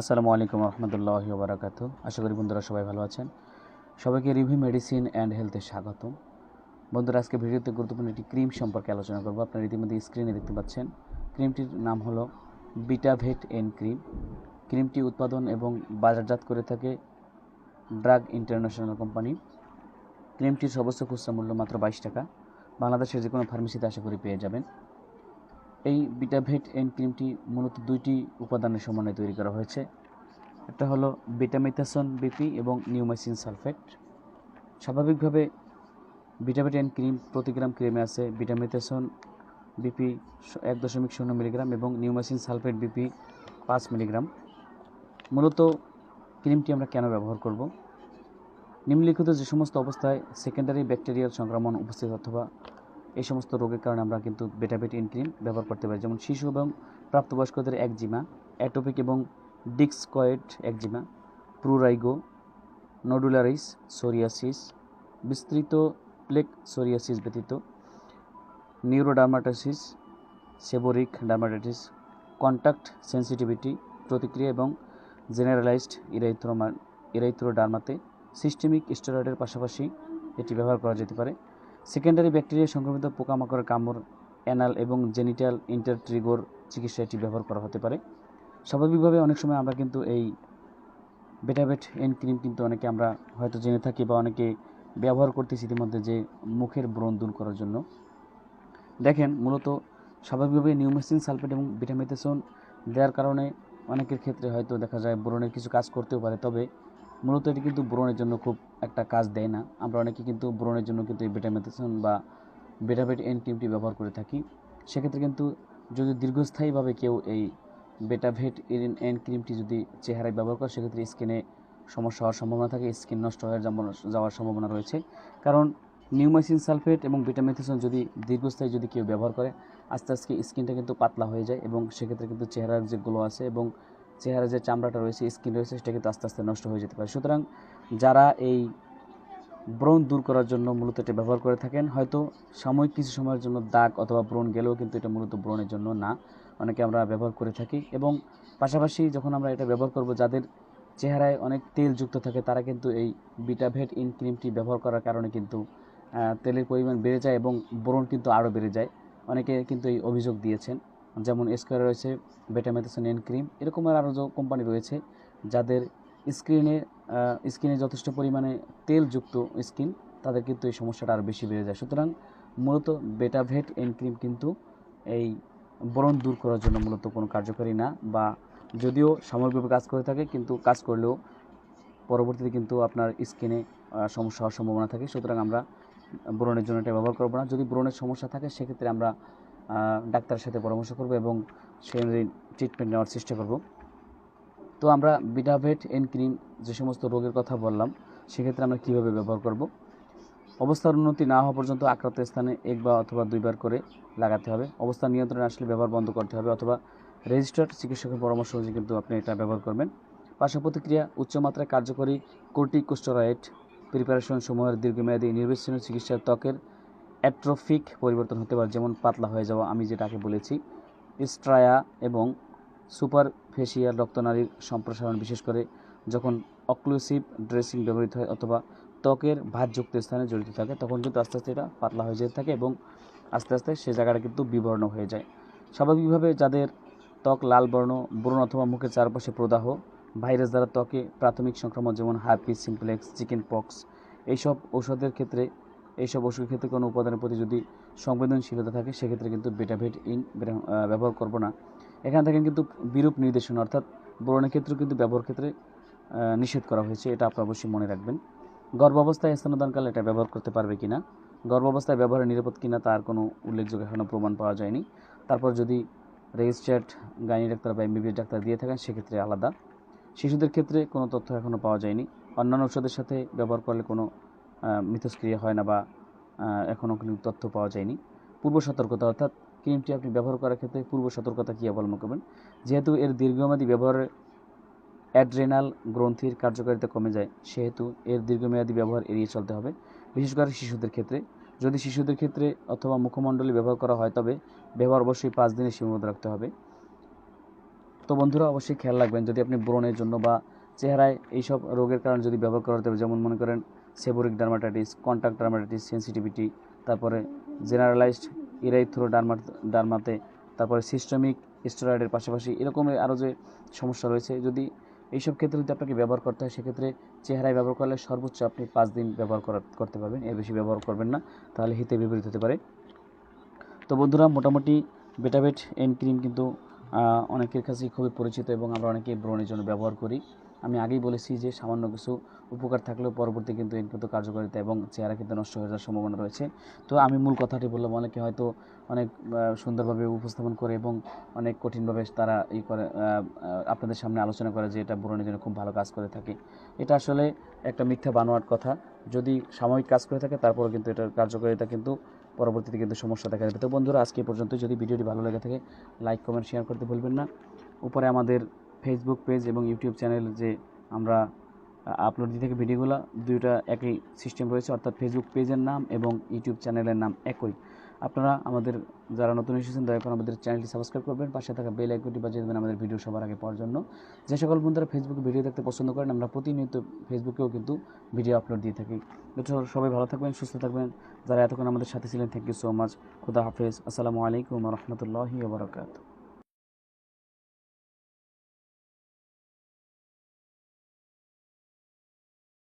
আসসালামু আলাইকুম রহমতুল্লাহ বারাকাত আশা করি বন্ধুরা সবাই ভালো আছেন। সবাইকে রিভিউ মেডিসিন অ্যান্ড হেলথে স্বাগত বন্ধুরা, আজকে ভিডিওতে গুরুত্বপূর্ণ একটি ক্রিম সম্পর্কে আলোচনা করব। আপনারা ইতিমধ্যে স্ক্রিনে দেখতে পাচ্ছেন, ক্রিমটির নাম হলো বিটাভেট এন ক্রিম ক্রিমটি উৎপাদন এবং বাজারজাত করে থাকে ড্রাগ ইন্টারন্যাশনাল কোম্পানি ক্রিমটির সর্বোচ্চ খুচরা মূল্য মাত্র বাইশ টাকা। বাংলাদেশের যে কোনো ফার্মেসিতে আশা করি পেয়ে যাবেন। এই বিটাভেট এন ক্রিমটি মূলত দুইটি উপাদানের সমন্বয়ে তৈরি করা হয়েছে। একটা হলো বিটামিথাসন বিপি এবং নিউমাইসিন সালফেট। স্বাভাবিকভাবে বিটাভেট এন ক্রিম প্রতি গ্রাম ক্রিমে আছে বিটামিথাসন বিপি এক দশমিক শূন্য মিলিগ্রাম এবং নিউমাইসিন সালফেট বিপি পাঁচ মিলিগ্রাম। মূলত ক্রিমটি আমরা কেন ব্যবহার করব? নিম্নলিখিত যে সমস্ত অবস্থায় সেকেন্ডারি ব্যাকটেরিয়াল সংক্রমণ উপস্থিত অথবা এই সমস্ত রোগের কারণে আমরা কিন্তু বেটাবেট ইন ক্রিম ব্যবহার করতে পারি। যেমন শিশু এবং প্রাপ্তবয়স্কদের একজিমা, অ্যাটোপিক এবং discoid eczema, prurigo, nodularis psoriasis, বিস্তৃত প্লেক সোরিয়াসিস ব্যতীত neurodermatitis seborrhoeic dermatitis contact sensitivity, প্রতিক্রিয়া এবং জেনারেলাইজড ইরাইথ্রোমা ইরাইথ্রোডার্মাতে সিস্টেমিক স্টেরয়েডের পাশাপাশি এটি ব্যবহার করা যেতে পারে। সেকেন্ডারি ব্যাকটেরিয়া সংক্রমিত পোকামাকড়ের কামড়, অ্যানাল এবং জেনিটাল ইন্টারট্রিগোর চিকিৎসা এটি ব্যবহার করা হতে পারে। স্বাভাবিকভাবে অনেক সময় আমরা কিন্তু এই বেটাবেট এন ক্রিম কিন্তু অনেকে আমরা হয়তো জেনে থাকি বা অনেকে ব্যবহার করতেছি ইতিমধ্যে যে মুখের ব্রণ দূর করার জন্য। দেখেন, মূলত স্বাভাবিকভাবে নিউমেসিন সালফেট এবং ভিটামিথেসন দেওয়ার কারণে অনেকের ক্ষেত্রে হয়তো দেখা যায় ব্রণের কিছু কাজ করতেও পারে, তবে মূলত এটি কিন্তু ব্রণের জন্য খুব একটা কাজ দেয় না। আমরা অনেকে কিন্তু ব্রণের জন্য কিন্তু এই বেটামেথাসন বা বেটাবেট এন ক্রিমটি ব্যবহার করে থাকি। সেক্ষেত্রে কিন্তু যদি দীর্ঘস্থায়ীভাবে কেউ এই বেটাভেট এন এন ক্রিমটি যদি চেহারায় ব্যবহার করে, সেক্ষেত্রে স্কিনে সমস্যা হওয়ার সম্ভাবনা থাকে স্কিন নষ্ট হয়ে যাওয়ার সম্ভাবনা রয়েছে। কারণ নিউমাইসিন সালফেট এবং ভিটামিথেসন যদি দীর্ঘস্থায়ী যদি কেউ ব্যবহার করে, আস্তে আস্তে স্কিনটা কিন্তু পাতলা হয়ে যায় এবং সেক্ষেত্রে কিন্তু চেহারার যে গ্লো আছে এবং চেহারার যে চামড়াটা রয়েছে স্কিন রয়েছে, সেটা কিন্তু আস্তে আস্তে নষ্ট হয়ে যেতে পারে। সুতরাং যারা এই ব্রণ দূর করার জন্য মূলত এটা ব্যবহার করে থাকেন, হয়তো সাময়িক কিছু সময়ের জন্য দাগ অথবা ব্রণ গেলেও কিন্তু এটা মূলত ব্রণের জন্য না। অনেকে আমরা ব্যবহার করে থাকি এবং পাশাপাশি যখন আমরা এটা ব্যবহার করব, যাদের চেহারায় অনেক তেল যুক্ত থাকে, তারা কিন্তু এই বিটাভেট ইন ক্রিমটি ব্যবহার করার কারণে কিন্তু তেলের পরিমাণ বেড়ে যায় এবং ব্রণ কিন্তু আরও বেড়ে যায়। অনেকে কিন্তু এই অভিযোগ দিয়েছেন। যেমন স্কোয়ার রয়েছে বেটামেথাসন, এন ক্রিম এরকম আরও কোম্পানি রয়েছে, যাদের স্ক্রিনে স্কিনে যথেষ্ট পরিমাণে তেলযুক্ত স্কিন, তাদের কিন্তু এই সমস্যাটা আরও বেশি বেড়ে যায়। সুতরাং মূলত বেটাভেট, এন ক্রিম কিন্তু এই ব্রণ দূর করার জন্য মূলত কোনো কার্যকরী না বা যদিও সাময়িকভাবে কাজ করে থাকে, কিন্তু কাজ করলেও পরবর্তীতে কিন্তু আপনার স্কিনে সমস্যা হওয়ার সম্ভাবনা থাকে। সুতরাং আমরা ব্রণের জন্য এটা ব্যবহার করব না। যদি ব্রণের সমস্যা থাকে, সেক্ষেত্রে আমরা ডাক্তারের সাথে পরামর্শ করব এবং সেই অনুযায়ী ট্রিটমেন্ট নেওয়ার চেষ্টা করব। তো আমরা বিটাভেট এন ক্রিম যে সমস্ত রোগের কথা বললাম, সেক্ষেত্রে আমরা কীভাবে ব্যবহার করব? অবস্থার উন্নতি না হওয়া পর্যন্ত আক্রান্ত স্থানে এক বা অথবা দুইবার করে লাগাতে হবে। অবস্থা নিয়ন্ত্রণে আসলে ব্যবহার বন্ধ করতে হবে অথবা রেজিস্টার্ড চিকিৎসকের পরামর্শ অনুযায়ী কিন্তু আপনি এটা ব্যবহার করবেন। পার্শ্ব প্রতিক্রিয়া উচ্চমাত্রায় কার্যকরী কোর্টিকোস্টেরয়েড প্রিপারেশন সমূহের দীর্ঘমেয়াদী নির্বিচ্ছিন্ন চিকিৎসার ত্বকের অ্যাট্রোফিক পরিবর্তন হতে পারে, যেমন পাতলা হয়ে যাওয়া, আমি যেটাকে বলেছি। স্ট্রায়া এবং সুপার ফেসিয়াল রক্তনালীর সম্প্রসারণ, বিশেষ করে যখন অক্লুসিভ ড্রেসিং ব্যবহৃত হয় অথবা ত্বকের ভাতযুক্ত স্থানে জড়িত থাকে, তখন কিন্তু আস্তে আস্তে এটা পাতলা হয়ে যেতে থাকে এবং আস্তে আস্তে সে জায়গাটা কিন্তু বিবর্ণ হয়ে যায়। স্বাভাবিকভাবে যাদের ত্বক লাল বর্ণ, ব্রণ অথবা মুখের চারপাশে প্রদাহ, ভাইরাস দ্বারা ত্বকে প্রাথমিক সংক্রমণ, যেমন হার্পিস, সিমপ্লেক্স চিকেন পক্স এইসব ঔষধের ক্ষেত্রে এইসব ওষুধের ক্ষেত্রে কোনো উপাদানের প্রতি যদি সংবেদনশীলতা থাকে, সেক্ষেত্রে কিন্তু বেটাভেট ইন ব্যবহার করব না। এখান থেকে কিন্তু বিরূপ নির্দেশনা, অর্থাৎ ব্রণের ক্ষেত্রেও কিন্তু ব্যবহার ক্ষেত্রে নিষেধ করা হয়েছে। এটা আপনার অবশ্যই মনে রাখবেন। গর্ভাবস্থায় স্তনদানকালে এটা ব্যবহার করতে পারবে কি না গর্ভাবস্থায় ব্যবহারের নিরাপদ কিনা, তার কোনো উল্লেখযোগ্য এখনও প্রমাণ পাওয়া যায়নি। তারপর যদি রেজিস্টার্ড গাইনি ডাক্তার বা এমবিবিএস ডাক্তার দিয়ে থাকেন, সেক্ষেত্রে আলাদা। শিশুদের ক্ষেত্রে কোনো তথ্য এখনও পাওয়া যায়নি। অন্যান্য ঔষধের সাথে ব্যবহার করলে কোনো মিথস্ক্রিয়া হয় না বা এখনও কোনো তথ্য পাওয়া যায়নি। পূর্ব সতর্কতা, অর্থাৎ ক্রিমটি আপনি ব্যবহার করার ক্ষেত্রে পূর্ব সতর্কতা কী অবলম্বন করবেন? যেহেতু এর দীর্ঘমেয়াদী ব্যবহারের অ্যাড্রেনাল গ্রন্থির কার্যকারিতা কমে যায়, সেহেতু এর দীর্ঘমেয়াদী ব্যবহার এড়িয়ে চলতে হবে। বিশেষ করে শিশুদের ক্ষেত্রে। যদি শিশুদের ক্ষেত্রে অথবা মুখমণ্ডলী ব্যবহার করা হয়, তবে ব্যবহার অবশ্যই পাঁচ দিনের সীমাবদ্ধ রাখতে হবে। তো বন্ধুরা, অবশ্যই খেয়াল রাখবেন, যদি আপনি ব্রণের জন্য বা চেহারায় এইসব রোগের কারণে যদি ব্যবহার হবে যেমন মনে করেন seborrhoeic dermatitis contact dermatitis sensitivity তারপরে জেনারেলাইজড ইরাইথ্রো ডার্মা ডার্মাতে তারপরে সিস্টেমিক স্টেরয়েডের পাশাপাশি এরকম আরও যে সমস্যা রয়েছে, যদি এইসব ক্ষেত্রে যদি আপনাকে ব্যবহার করতে হয়, সেক্ষেত্রে চেহারায় ব্যবহার করলে সর্বোচ্চ আপনি পাঁচ দিন ব্যবহার করা করতে পারবেন, এর বেশি ব্যবহার করবেন না, তাহলে হিতে বিপরীত হতে পারে। তো বন্ধুরা, মোটামুটি বেটাবেট এন ক্রিম কিন্তু অনেকের কাছেই খুবই পরিচিত এবং আমরা অনেকেই ব্রণের জন্য ব্যবহার করি। আমি আগেই বলেছি যে সামান্য কিছু উপকার থাকলেও পরবর্তী কিন্তু এর কিন্তু কার্যকারিতা এবং চেহারা কিন্তু নষ্ট হয়ে যাওয়ার সম্ভাবনা রয়েছে। তো আমি মূল কথাটি বললাম, অনেকে হয়তো অনেক সুন্দরভাবে উপস্থাপন করে এবং অনেক কঠিনভাবে তারা ই করে আপনাদের সামনে আলোচনা করে যে এটা ব্রণের জন্য খুব ভালো কাজ করে থাকে। এটা আসলে একটা মিথ্যা বানোয়াট কথা। যদি সাময়িক কাজ করে থাকে তারপরে কিন্তু এটার কার্যকারিতা কিন্তু পরবর্তীতে কিন্তু সমস্যা দেখা যাবে তো বন্ধুরা, আজকে পর্যন্ত যদি ভিডিওটি ভালো লেগে থাকে, লাইক, কমেন্ট, শেয়ার করতে ভুলবেন না। উপরে আমাদের ফেসবুক পেজ এবং ইউটিউব চ্যানেল যে আমরা আপলোড দিয়ে থাকি ভিডিওগুলো, দুইটা একই সিস্টেম রয়েছে, অর্থাৎ ফেসবুক পেজের নাম এবং ইউটিউব চ্যানেলের নাম একই। আপনারা আমাদের, যারা নতুন এসেছেন, দয়া করে আমাদের চ্যানেলটি সাবস্ক্রাইব করবেন, পাশে থাকা বেল আইকনটি বাজিয়ে দেবেন আমাদের ভিডিও সবার আগে পাওয়ার জন্য। যে সকল বন্ধুরা ফেসবুকে ভিডিও দেখতে পছন্দ করেন, আমরা প্রতিনিয়ত ফেসবুকেও কিন্তু ভিডিও আপলোড দিয়ে থাকি। সবাই ভালো থাকবেন, সুস্থ থাকবেন। যারা এতক্ষণ আমাদের সাথে ছিলেন থ্যাংক ইউ সো মাচ খুদা হাফেজ। আসসালামু আলাইকুম রহমতুল্লাহি ওবরাকাতু